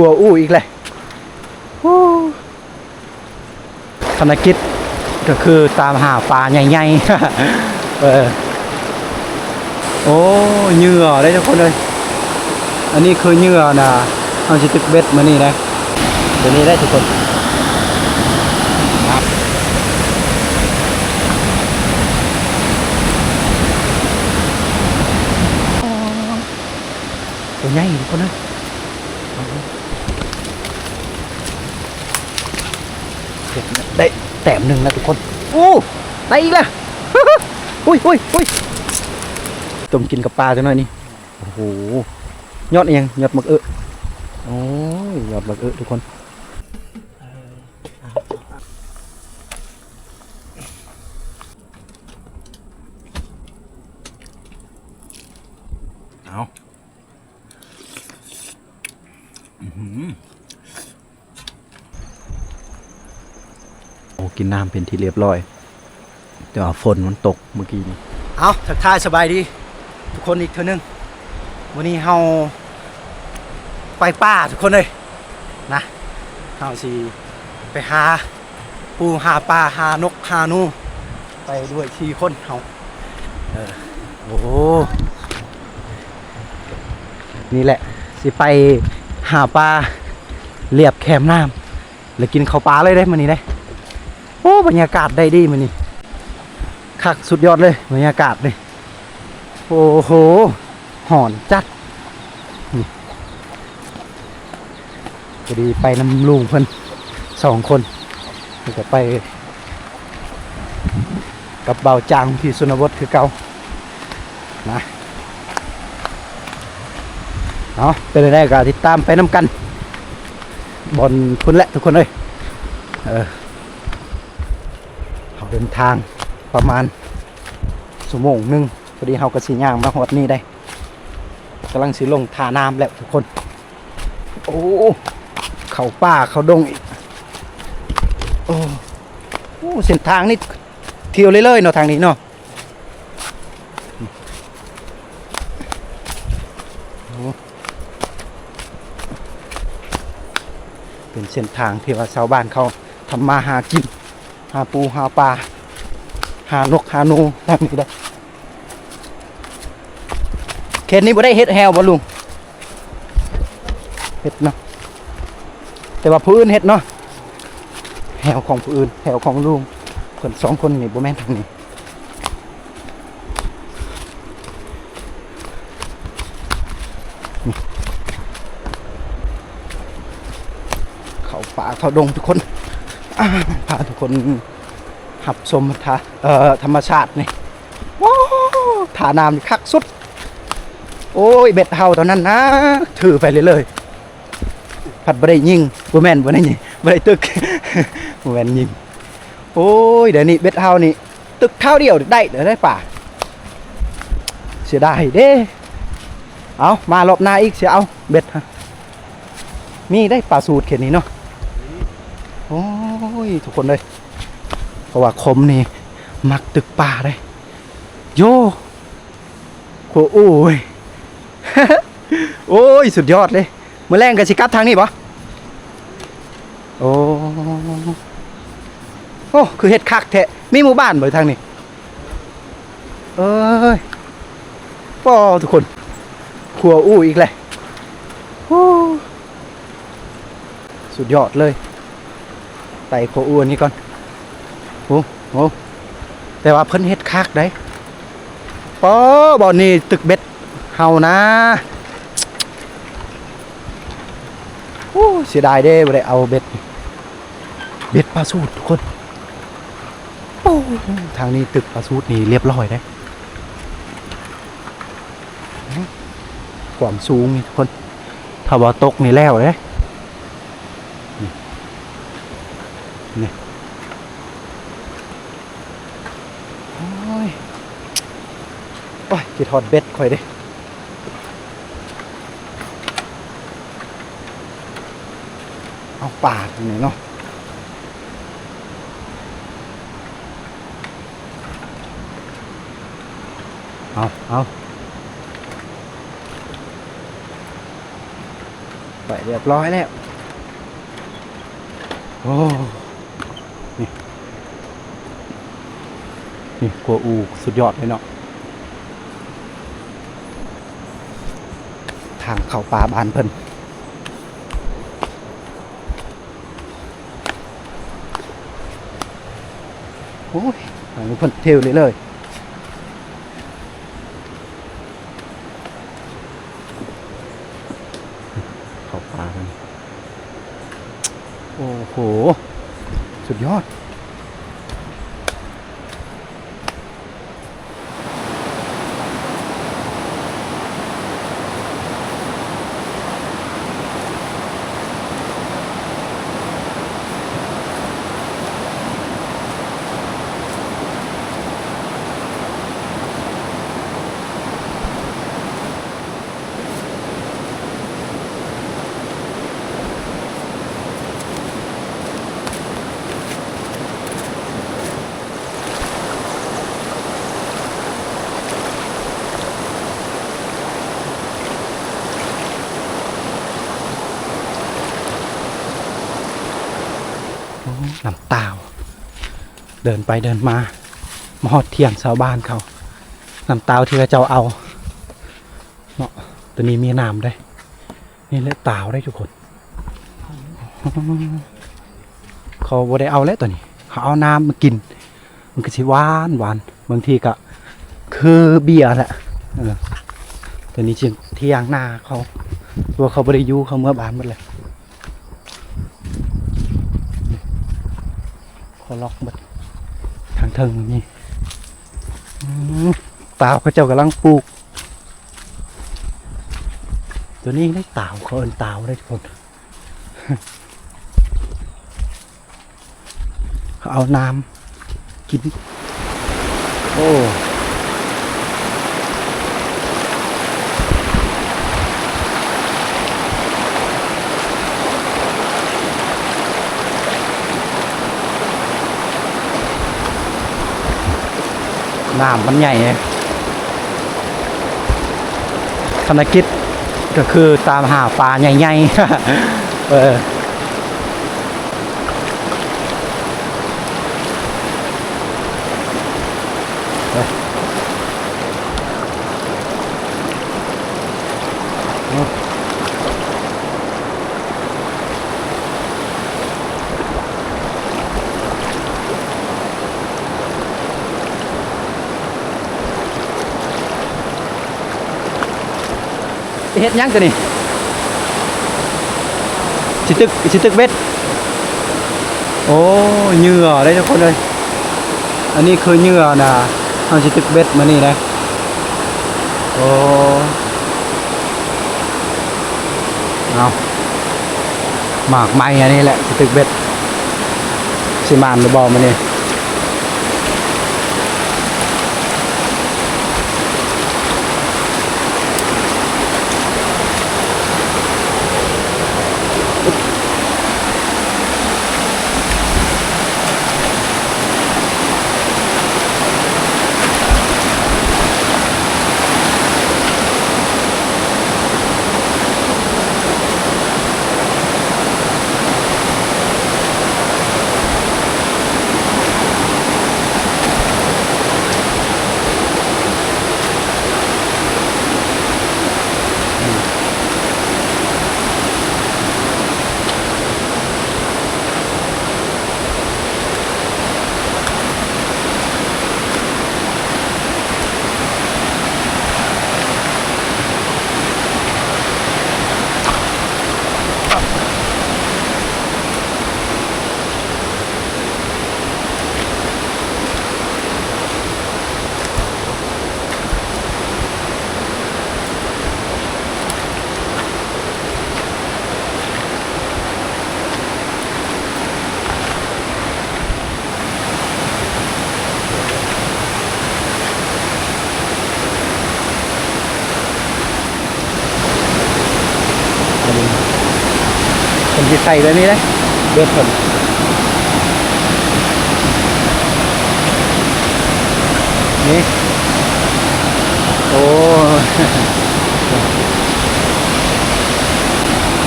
ขัวอู้อีกเลยโอ้ภารกิจก็คือตามหาปลาใหญ่ๆเออโอ้เหยื่อได้ทุกคนเลย อันนี้คือเหยื่อนะเอาจิตึกเบ็ดมานี่นะเดี๋ยวนี้ได้ทุกคนครับตัวใหญ่ทุกคนเลยเก็บ ได้แต้มหนึ่งแล้วทุกคนโอ้ได้อีกแล้วอุ้ยอุ้ยอุ้ยต้มกินกับปลาจังหน่อยนี่โอ้โหยอดเองยอดมักเอะโอ้ยยอดมักเอะทุกคน กินน้ำเป็นที่เรียบร้อย แต่ว่าฝนมันตกเมื่อกี้นี่เอาทักทายสบายดี ทุกคนอีกเท่านึงวันนี้เฮาไปป่าทุกคนเลยนะเฮาสิไปหาปูหาปลาหานกหานู ไปด้วยทีคนเฮาเออโอ้โหนี่แหละ สิไปหาปลาเรียบแคมน้ำแล้วกินข้าวปลาเลยได้มันนี้ได้ บรรยากาศได้ดีมันนี่คักสุดยอดเลยบรรยากาศเลยโอ้โหหอนจัดพอดีไปน้ำลุงเพิ่นสองคนนี่ก็ไป กับเบาจางที่สุนบทคือเกานะเอาะเป็นไรก็ติดตามไปน้ำกันบนพุ่นแหละทุกคนเลยเออ เดินทางประมาณชั่วโมงหนึ่งพอดีเฮากระสีย่างมาหอดนี่ได้กำลังสิลงทาน้ำแล้วทุกคน โอ้เขาป่าเขาดงอีกโอ้โอ้เส้นทางนี่เที่ยวเลยๆเนาะทางนี้เนาะเป็นเส้นทางที่ว่าชาวบ้านเขาทำมาหากิน หาปูหาปลาหานกหานูทางนี้ได้เขตนี้บ่ได้เฮ็ดแฮวบ่ลุงเฮ็ดเนาะแต่ว่าผู้อื่นเฮ็ดเนาะแฮวของผู้อื่นแฮวของลุงเพิ่นสองคนนี่บ่แม่นทางนี้นี่เขาป่าเขาดงทุกคน พาทุกคนหับชมทาเอ่อธรรมชาตินี่ว้าวทาน้ำนี่คักสุด โอ้ยเบ็ดเฮาตอนนั้นนะ ถือไปเลยเลยผัดบ่ได้ยิงบ่แมนบ่ได้ยิงบ่ได้ตึกบ่แมนยิงโอ้ยเดี๋ยวนี้เบ็ดเฮานี่ ตึกเท่าเดียวได้เดี๋ยวได้ป่าเสียดายเด้เอามารอบหน้าอีกเสียเอาเบ็ดฮะมีได้ปลาสูตรเข็นนี้เนาะโอ้ ยทุกคนเลยเพราะว่าคมนี่มักตึกป่าเลยโยโคโอ้ยโอ้ยสุดยอดเลยมือแรงกันสิกลับทางนี้ปะโอ้โอ้คือเฮ็ดคักแท้มีหมู่บ้านบ่ทางนี้เอ้ยป้อทุกคนขัวอู้อีกเลยโอ้สุดยอดเลย ไปขัวอู้อันนี้ก่อนโอ้โหแต่ว่าเพิ่นเฮ็ดคักได้ป้อบ่อนี่ตึกเบ็ดเฮานะโอ้เสียดายเด้บ่ได้เอาเบ็ด เบ็ดปลาสูตรทุกคนโอ้ทางนี้ตึกปลาสูตรนี่เรียบร้อยได้ความสูงนี่ทุกคนถ้าว่าตกนี่แล้วเด้นี่นี่โอ้ย โอ้ยจิทอดเบ็ดค่อยเด้เอาปาดนี่เนาะเอาเอาไปเรียบร้อยแล้ว โอ้นี่ นี่กัวอู สุดยอดเลยเนาะางเข้าป่าบานเพิ่นโอ้ยทางนี้เพิ่นเทวเลยเลยเข้าป่ากันโอ้โห สุดยอด โอ้น้ำตาว เดินไปเดินมามอดเที่ยงชาวบ้านเขาน้ำตาที่เขาเจ้าเอาเนาะตัวนี้มีน้ำได้นี่เลือตาวได้ทุกคนเขาบ่ได้เอาแล้วตัวนี้ เขาเอาน้ำมากิน มันก็สิหวานหวานบางทีก็คือเบียร์แหละตัวนี้เชียงเที่ยงหน้าเขา ตัวเขาบ่ได้อยู่เขาเมื่อบานหมดเลยเขาล็อกหมด ทางเทิงนี่ตาวเขาเจ้ากำลังปลูก ตัวนี้ได้ตาวเขาเอินตาวได้ทุกคนเขาเอาน้ำกิน โอ้ น้ำมันใหญ่ธนกิจก็คือตามหาปลาใหญ่ๆเออ เฮ็ดหยังกันนี่สิตึกสิตึกเบ็ดโอ้เหยื่อได้ทุกคนเลย อันนี้คือเหยื่อนะเอาสิตึกเบ็ดมานี่นะโอ้เอาหมากไม้อันนี้แหละสิตึกเบ็ดสิมานหรือบอมานี่ คนที่ใส่แบบนี้เลยเดือดผลนี่โอ้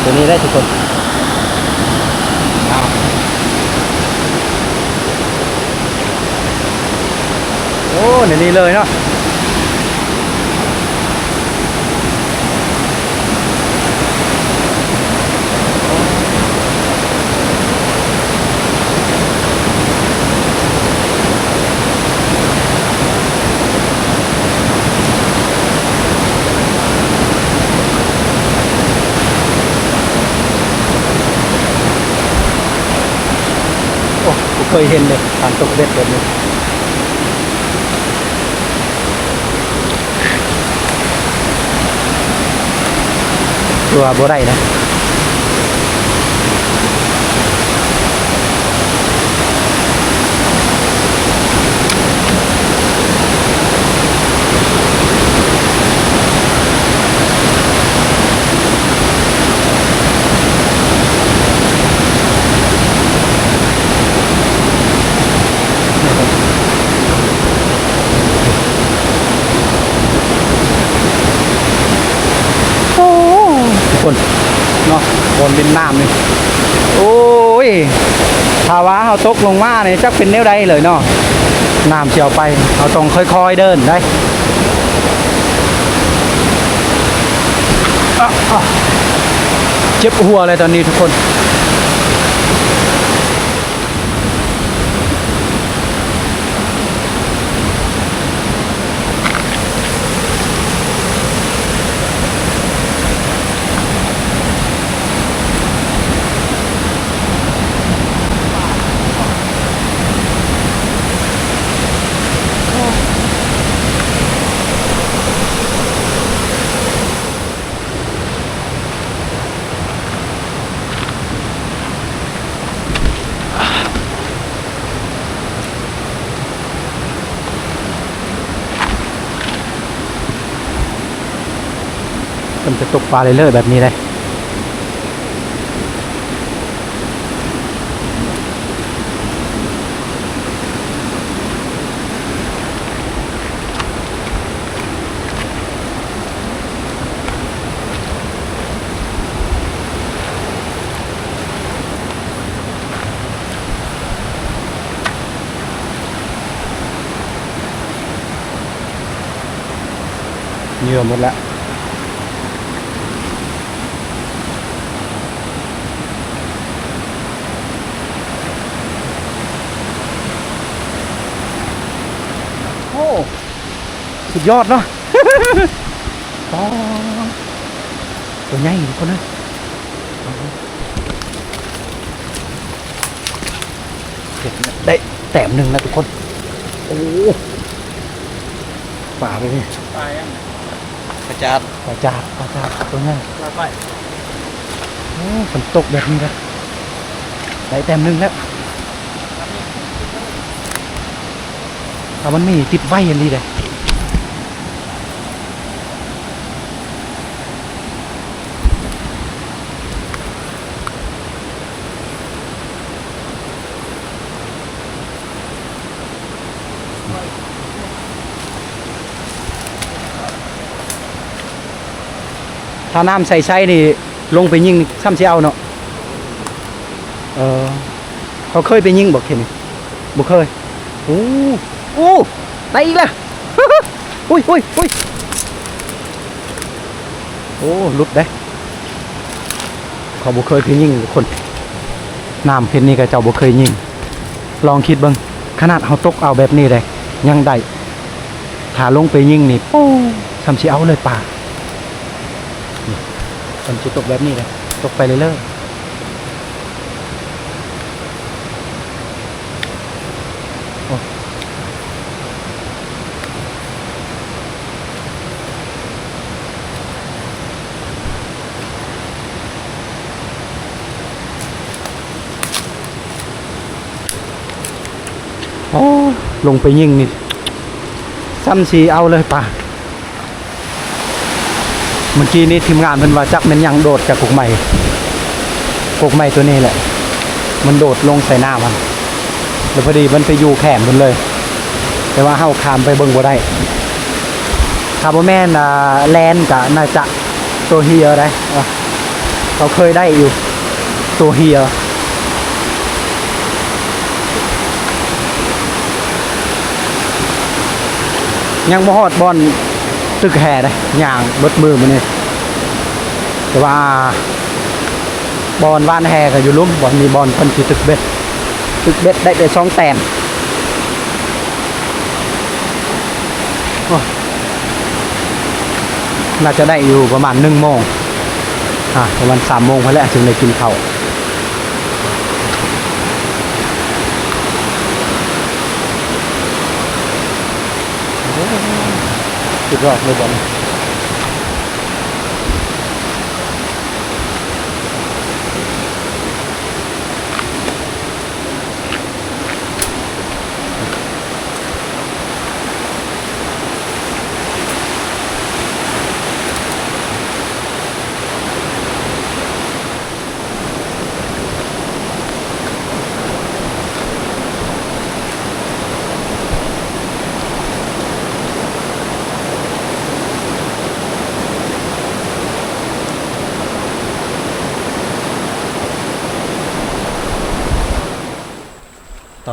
ตัวนี้ได้ทุกคนเอาโอ้ในนี้เลยเนาะ เคยเห็นเลยการตกเบ็ดแบบนี้ตัวบ่ได้นะ โอ้ทุก คนเนาะบนเป็นน้ำนี่โอ้ยภาวะเขาตกลงมาเนี่ยจักเป็นแนวใดเลยเนาะน้ำเชี่ยวไปเขาต้องค่อยๆเดินได้เจ็บหัวเลยตอนนี้ทุกคน มัน จะตกปลาเรื่อยๆแบบนี้เลย เหยื่อหมดแล้ว โอ้ สุด ยอดเนาะอ๋อตัวใหญ่ทุกคนนะเด็ดนะได้แต้มหนึ่งนะทุกคน โอ้ป่าไปนี่ตายยังปลาจาดปลาจาดปลาจาดตัวใหญ่ลาไปโอ้ฝนตกแบบนี้นะได้แต้มหนึ่งแล้วถ้ามันไม่ติดไว้อันนี้เลย ถ้าน้ำใส่ๆนี่ลงไปยิงซ้ำเสียเอาเนาะเออเขาเคยไปยิงบอกเห็นบ่เคยโอ้โอ้ได้อีกแล้วอุ้ยอุ้ยอุ้ยโอ้ลุดได้เขาบ่เคยไปยิงคนน้ำเห็นนี่ก็เจ้าบ่เคยยิงลองคิดเบิ่งขนาดเขาตกเอาแบบนี้เลยยังได้ถ้าลงไปยิงนี่โอ้ซ้ำสิเอาเลยป่า มันจะตกแบบนี้เลยตกไปเรื่อยๆโอ้โอ้ลงไปยิงนี่ซ้ำสีเอาเลยป่า เมื่อกี้นี้ทีมงานเพิ่นว่าจักมันยังโดดจากกกใหม่กกใหม่ตัวนี้แหละ มันโดดลงใส่หน้ามันแล้วพอดีมันไปอยู่แขมมันเลย แต่ว่าเฮาคามไปเบิ่งบ่ได้ถ้าบ่แม่นแลนก็น่าจะตัวเฮียได้อะเขาเคยได้อยู่ตัวเฮียยังบ่ฮอดบอล ตึกแห่เลยย่างบดมือมันนี่แต่ว่าบอลว่านแห่ก็อยู่ลุ่มบอลมีบอลเพิ่นสิตึกเบ็ดตึกเบ็ดได้ไปสองแต้มน่าจะได้อยู่ประมาณหนึ่งโมงอะประมาณสามโมงพอแล้วถึงได้กินข้าว สุดยอดเ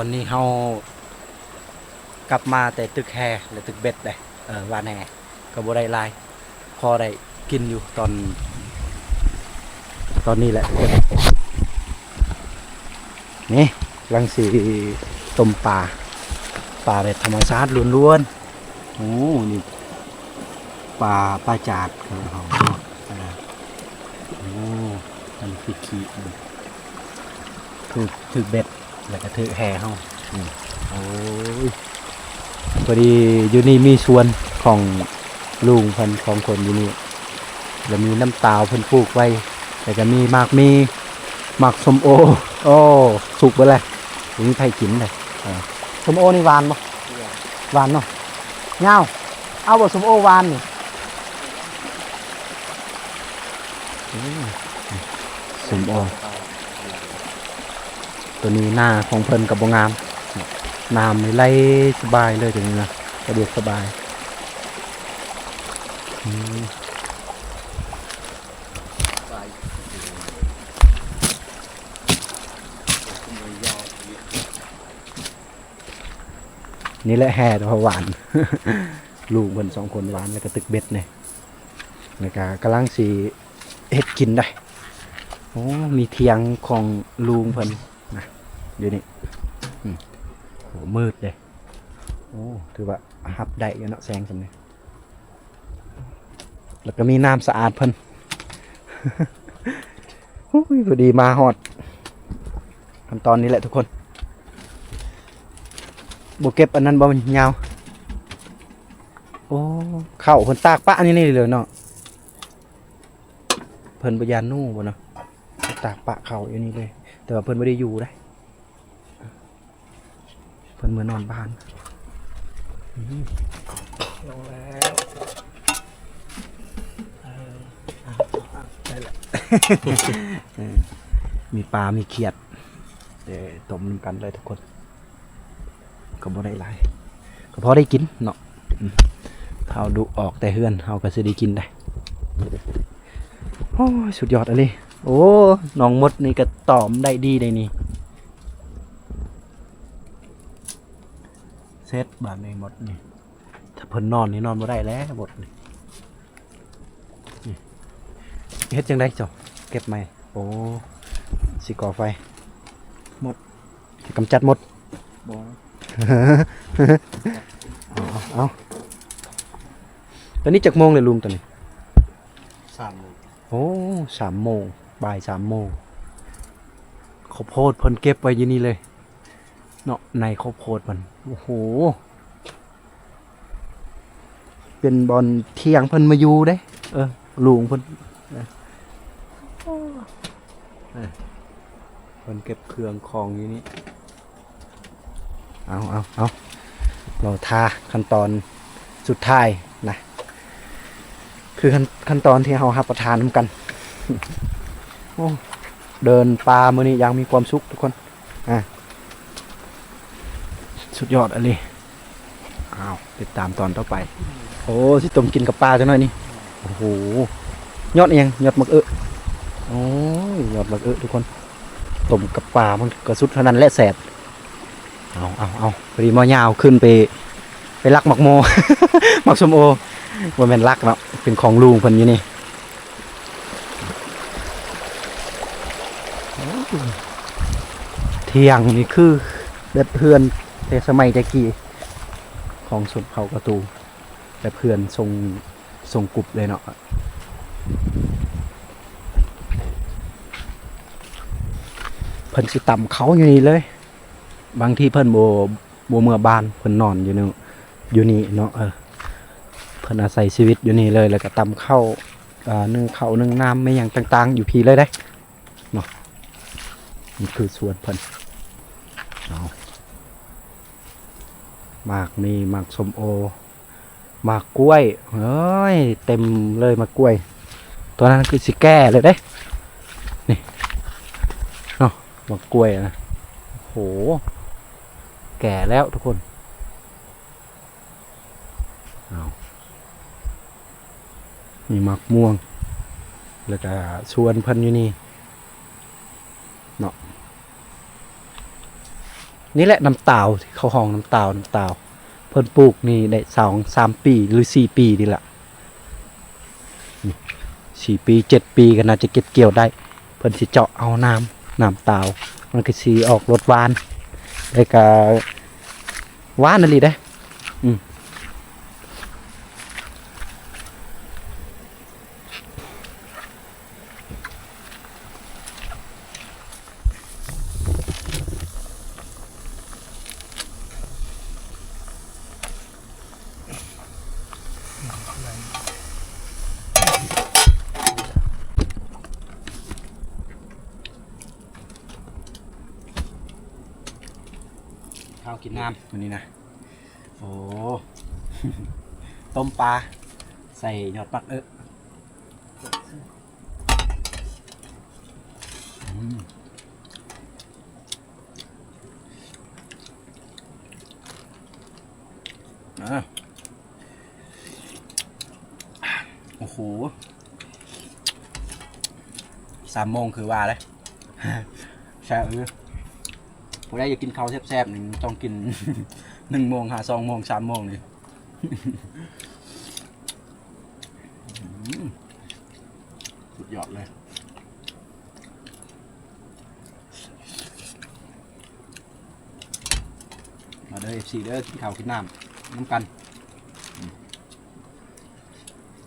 อลตอนนี้เขากลับมาแต่ตึกแฮหรือตึกเบ็ดเลยเออวานแฮก็บ่ได้ลาย พอได้กินอยู่ตอน ตอนนี้แหละ นี่ลังสีต้มปลาปลาแบบธรรมชาติล้วนๆ โอ้ นี่ปลาปลาจาดของเขาโอ้มันคือขี้ถูกถูกเบ็ด แล้วก็ถือแห่เฮาอืมโอ้ยพอดีอยู่นี่มีสวนของลุงเพันของคนอยู่นี่แล้วมีน้ำตาลเพิ่นปลูกไว้แล้วก็มีหมากมีหมากส้มโอ โอ้สุกไปเลยถึงไทยกินเลยเออส้มโอนี่หวานปะหวานเนาะเงาเอาบ่ส้มโอหวานนี่อืมส้มโอ ตัวนี้หน้าของเพิ่นกับบงามน้ำนี่ไหลสบายเลยถึงนี้นะสะดวกสบายนี่แหละแห่ตัวหวาน ลูกเพิ่นสองคนหวานแล้วก็ตึกเบ็ดเนี่ยแล้วก็กำลังสีเฮ็ดกินได้โอ้มีเทียงของลุงเพิ่น อยู่นี่โหมืดเลยโอ้ถือว่าฮับได้อยู่เนาะแสงสำเนียแล้วก็มีน้ำสะอาดเพิ่นโอ้ยพอดีมาฮอดขั้นตอนนี้แหละทุกคนบเก็บอันนั้นบ่มันยาวโอ้เข่าเพิ่นตากปะอันนี้นี่เลยเนาะเพิ่นบยานนู่บ่เนาะตากปะเข่าอยู่นี่เลย แต่ว่าเพิ่นไม่ได้อยู่ได้ เพิ่นเมื่อนอนบ้านลงแล้วได้ล้วเออมีปลา มีเขียด เดี๋ยวต้มกันเลยทุกคน ก็บ่ได้หลาย ก็พอได้กินเนาะอืมถ้าเอาดุออกแต่เฮือนเฮาก็สิได้กินได้ โอ้สุดยอดอะไรโอ้ น้องมดนี่ก็ตอมได้ดีเลยนี่ เซตบานในหมดนี่ถ้าเพิ่นนอนนี่นอนบ่ได้แล้วหมดนี่นี่เฮ็ดจังไดจ้ะเก็บไหมโอ้สิก่อไฟหมดสิกำจัดหมดบ่เอาเอาเอาตอนนี้จักโมงเลยลุงตอนนี้สามโมงโอ้สามโมงบ่ายสามโมงข้าวโพดเพิ่นเก็บไว้อยี่นี่เลย เนาะในข้าวโพดมันโอ้โห เป็นบอลเที่ยงเพิ่นมาอยู่เด้ เออลุงเพิ่นเออเออเพิ่นเก็บเครื่องของอยู่นี่เอาเอาเอาเราทาขั้นตอนสุดท้ายนะ คือขั้นขั้นตอนที่เรารับประทานนำกันโอ้เดินปลามือนี้ยังมีความสุขทุกคน อะ สุดยอดอะไรอ้าวติดตามตอนต่อไป โอ้สิต้มกินกับปลาจังหน่อยนี่โอ้โหยอดเอียงยอดมะเออโอ้ยยอดบักเออทุกคนต้มกับปลามันกระสุดเท่านั้นแหละแสบเอาเอาเอาพอดีหมอยาวขึ้นไป ไปลักหมักโมหมักสมโอว่าแม่นลักเนาะเป็นของลุงเพิ่นอยู่นี่โอ้ยเที่ยงนี่คือเด็ดเพื่อน แต่สมัยตะกี้ของสุดเผากระตู แต่เพื่อนทรงทรงกรุบเลยเนาะเพิ่นสิต่ำเขาอยู่นี่เลย บางที่เพิ่นโบโบเมื่อบ้านเพิ่นนอนอยู่นี่อยู่นี่เนาะเออเพิ่นอาศัยชีวิตอยู่นี่เลย แล้วก็ต่ำเข้าวอ่านึ่งข้านึ่งน้ำไม่อย่างต่าง ๆ อยู่พีเลยได้เนาะนี่คือสวนเพิ่นเอา หมากมีหมากสมโอหมากกล้วยเฮ้ยเต็มเลยหมากกล้วย ตัวนั้นคือสิแก้เลยเด้ นี่เนาะหมากกล้วยนะโห แก่แล้วทุกคนเอามีหมักม่วง แล้วก็ชวนเพันอยู่นี่ เนาะ นี่แหละน้ำเตาที่เขาห้องน้ำเตาน้ำเตาเพิ่นปลูกนี่ได้สองสามปีหรือสี่ปีนี่แหละสี่ปีเจ็ดปีก็น่าจะเก็บเกี่ยวได้ เพิ่นสิเจาะเอาน้ำน้ำเตามันก็สีออกรสหวานแล้วก็หวานนั่นลีได้ออืมข้าวกินน้ำวันนี้นะ โอ้ ต้ม ปลา ใส่ยอดปักเอออืมอะโอ้โหสามโมงคือว่าเลยใช่เออผมได้อยากกินข้าวแซ่บๆนี่ต้องกินหนึ่งโมงหาสองโมงสามโมงนี่อืมสุดยอดเลย มาเด้อ FC เด้อกินข้าวกินน้ำน้ำกัน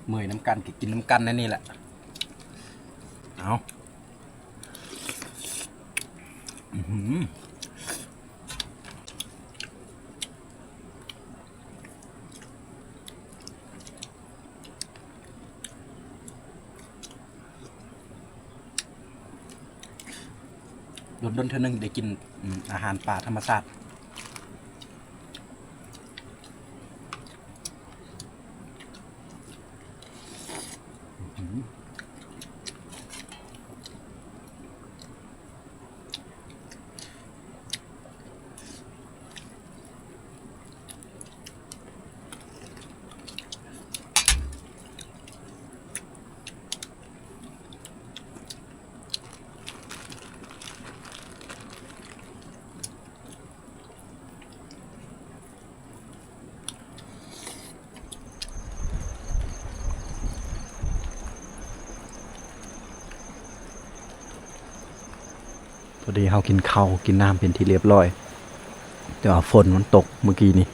เมื่อยน้ำกันกินน้ำกันนั่นนี่แหละเอาอื้อหือโดนดนเท่านึงได้กินอืมอาหารป่าธรรมชาติ พอดีเขากินข้าวกินน้ำเป็นที่เรียบร้อย แต่ว่าฝนมันตกเมื่อกี้นี่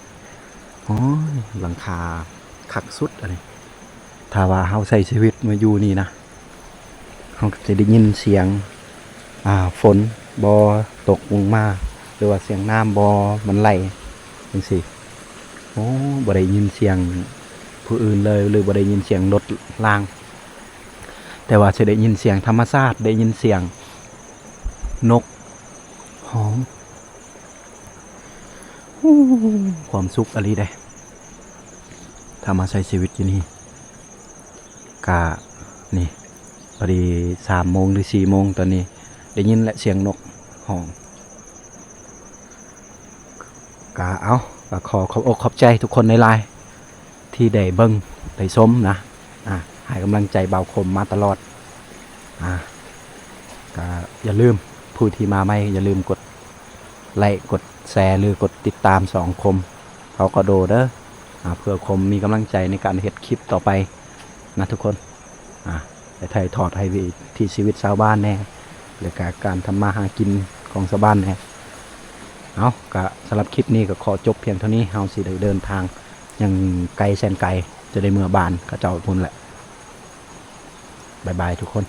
โอ้ยหลังคาคักสุดอะไรถ้าว่าเขาใส่ชีวิตมาอยู่นี่นะเขาจะได้ยินเสียงอ่าฝนบอตกลงมาหรือว่าเสียงน้ำบอมันไหลจังสิโอ้บ่ได้ยินเสียงผู้อื่นเลยหรือบ่ได้ยินเสียงรถราง แต่ว่าจะได้ยินเสียงธรรมชาติได้ยินเสียง นกหอมความสุขอะไรได้ถ้ามาใช้ชีวิตอยู่นี่กะนี่พอดีสามโมงหรือสี่โมงตอนนี้ ได้ยินและเสียงนกหองกะเอากะขอขอบอกขอบใจทุกคนในไลน์ที่ได้เบิ้งได้ชมนะอะให้กำลังใจเบาคมมาตลอดอะก็อย่าลืม ผู้ที่มาไม่อย่าลืมกดไลค์กดแชร์หรือกดติดตามสองคม เขาก็โดเด้อเพื่อคมมีกำลังใจในการเฮ็ดคลิปต่อไปนะทุกคนอ่ไปถ่ายทอดให้วิที่ชีวิตชาวบ้านแน่หรือการการทำมาหากินของชาวบ้านแน่เอาก็สำหรับคลิปนี้ก็ขอจบเพียงเท่านี้เฮาสิได้เดินทางยังไกลแสนไกลจะได้เมื่อบานกระเจ้าพุ่นแหละบายบายทุกคน